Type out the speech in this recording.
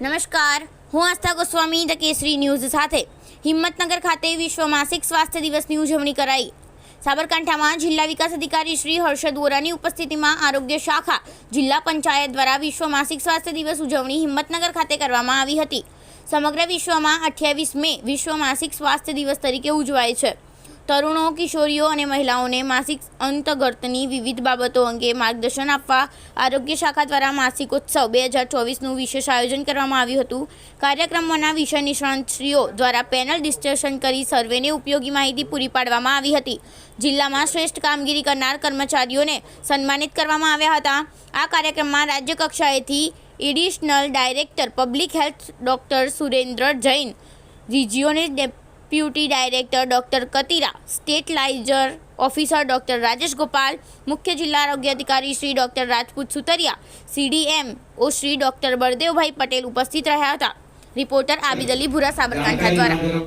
નમસ્કાર. હું Astha Goswami, the Kesari news સાથે. હિંમતનગર ખાતે વિશ્વ માસિક સ્વાસ્થ્ય દિવસની ઉજવણી કરાઈ. સાબરકાંઠામાં જિલ્લા વિકાસ અધિકારી શ્રી હર્ષદ વોરાની ઉપસ્થિતિમાં આરોગ્ય શાખા જિલ્લા પંચાયત દ્વારા વિશ્વ માસિક સ્વાસ્થ્ય દિવસ ઉજવણી હિંમતનગર ખાતે કરવામાં આવી હતી. સમગ્ર વિશ્વમાં અઠ્યાવીસ મે વિશ્વ માસિક સ્વાસ્થ્ય દિવસ તરીકે ઉજવાય છે. તરુણો, કિશોરીઓ અને મહિલાઓને માસિક અંતર્ગતની વિવિધ બાબતો અંગે માર્ગદર્શન આપવા આરોગ્ય શાખા દ્વારા માસિકોત્સવ બે હજાર ચોવીસનું વિશેષ આયોજન કરવામાં આવ્યું હતું. કાર્યક્રમોના વિષય નિષ્ણાંતશ્રીઓ દ્વારા પેનલ ડિસ્કશન કરી સર્વેને ઉપયોગી માહિતી પૂરી પાડવામાં આવી હતી. જિલ્લામાં શ્રેષ્ઠ કામગીરી કરનાર કર્મચારીઓને સન્માનિત કરવામાં આવ્યા હતા. આ કાર્યક્રમમાં રાજ્ય કક્ષાએથી additional director, public health doctor Surendra Jain, regional deputy director doctor Katira, state liaison officer doctor Rajesh Gopal, મુખ્ય જિલ્લા આરોગ્ય અધિકારી Shri doctor Rajput Sutariya, CDM O Shri doctor Baldevbhai Patel ઉપસ્થિત રહ્યા હતા. રિપોર્ટર આબિદ અલી ભુરા સાબરકાંઠા દ્વારા.